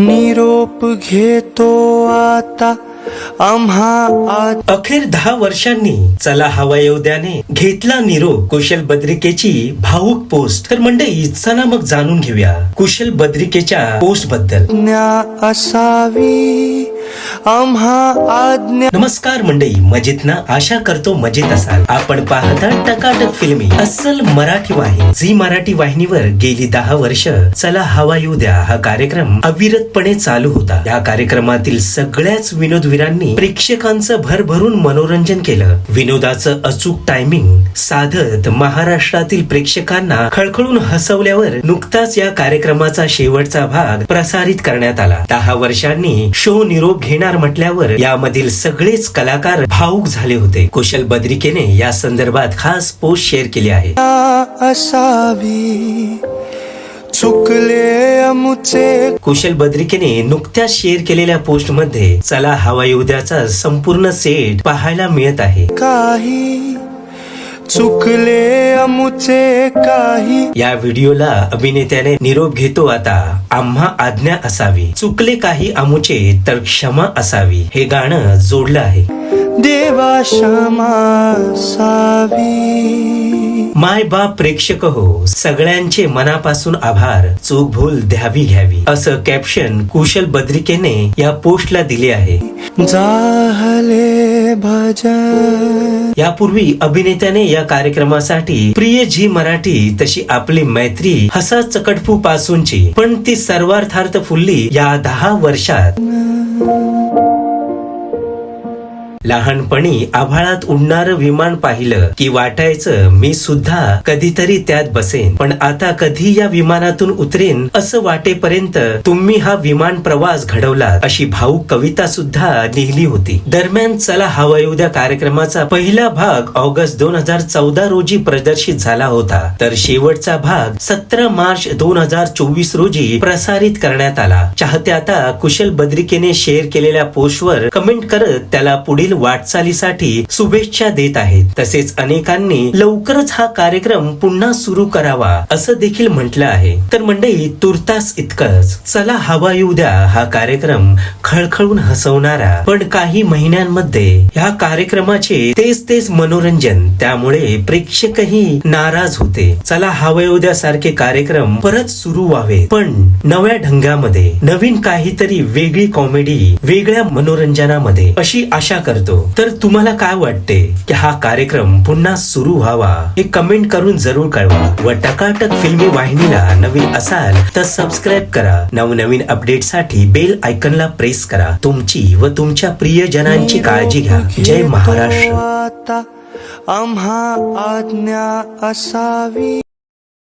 निरोप घेतो आता आम्हा अखेर दहा वर्षांनी चला हवा येऊद्याने घेतला निरोप कुशल बद्रिकेची भाऊक पोस्ट. तर मंडळी चला मग जाणून घेऊया कुशल बद्रिकेच्या पोस्टबद्दल असावी. आम्हा आज्ञा नमस्कार मंडळी मजेत ना आशा करतो मजेत असाल. आपण पाहता टकाटक फिल्मी अस्सल मराठी वाहिनी. झी मराठी वाहिनीवर गेली दहा वर्ष चला हवा येऊ द्या हा कार्यक्रम अविरतपणे चालू होता. या कार्यक्रमातील सगळ्याच विनोदवीरांनी प्रेक्षकांचं भरभरून मनोरंजन केलं. विनोदाचं अचूक टायमिंग साधत महाराष्ट्रातील प्रेक्षकांना खळखळून हसवल्यावर नुकताच या कार्यक्रमाचा शेवटचा भाग प्रसारित करण्यात आला. दहा वर्षांनी शो निरोप घेणार म्हटल्यावर यामधील सगळेच कलाकार भाऊक झाले होते. कुशल बद्रिकेने या संदर्भात खास पोस्ट शेअर केली आहे. चुकले कुशल बद्रिकेने नुकत्याच शेअर केलेल्या पोस्टमध्ये चला हवा उद्याचा संपूर्ण सेट पाहायला मिळत आहे. काही चुकले अमुचे काही. या व्हिडिओला अभिनेत्याने निरोप घेतो आता. आम्हा आज्ञा असावी. चुकले काही अमुचे तर क्षमा असावी. हे गाणं जोडलं आहे. देवा क्षमा असावी. माय बाप प्रेक्षक हो सगळ्यांचे मनापासून आभार. चूक भूल द्यावी घ्यावी. असं कॅप्शन कुशल बद्रिकेने या पोस्टला दिले आहे. जाहले भजन. यापूर्वी अभिनेत्याने या कार्यक्रमासाठी प्रिय जी मराठी तशी आपली मैत्री हसा चकटफू पासूनची पण ती सर्वार्थार्थ फुलली या दहा वर्षात. लहानपणी आभाळात उडणारं विमान पाहिलं की वाटायचं मी सुद्धा कधीतरी त्यात बसेन. पण आता कधी या विमानातून उतरेन असं वाटेपर्यंत तुम्ही हा विमान प्रवास घडवला अशी भाऊक कविता सुद्धा लिहिली होती. दरम्यान चला हवा येऊ द्या कार्यक्रमाचा पहिला भाग ऑगस्ट दोन हजार चौदा रोजी प्रदर्शित झाला होता. तर शेवटचा भाग सतरा मार्च दोन हजार चोवीस रोजी प्रसारित करण्यात आला. चाहते आता कुशल बद्रिकेने शेअर केलेल्या पोस्टवर कमेंट करत त्याला पुढील वाटचालीसाठी शुभेच्छा देत आहेत. तसेच अनेकांनी लवकरच हा कार्यक्रम पुन्हा सुरू करावा असं देखील म्हटलं आहे. तर मंडळी तुर्तास इतकंच. चला हवा येऊ द्या. हा कार्यक्रम खळखळून हसवणारा पण काही महिन्यांमध्ये ह्या कार्यक्रमाचे तेच तेच मनोरंजन. त्यामुळे प्रेक्षकही नाराज होते. चला हवा येऊ द्या सारखे कार्यक्रम परत सुरू व्हावे पण नव्या ढंगामध्ये नवीन काहीतरी वेगळी कॉमेडी वेगळ्या मनोरंजनामध्ये अशी आशा करतो. तर तुम्हाला काय वाटते? की हा कार्यक्रम पुन्हा सुरू व्हावा? हे कमेंट करून जरूर कळवा. व टकाटक फिल्मी वाहिनीला नवीन असाल तर सबस्क्राईब करा. नवनवीन अपडेटसाठी बेल आयकनला प्रेस करा. तुमची व तुमच्या प्रियजनांची काळजी घ्या. जय महाराष्ट्र. आम्हा आज्ञा असावी.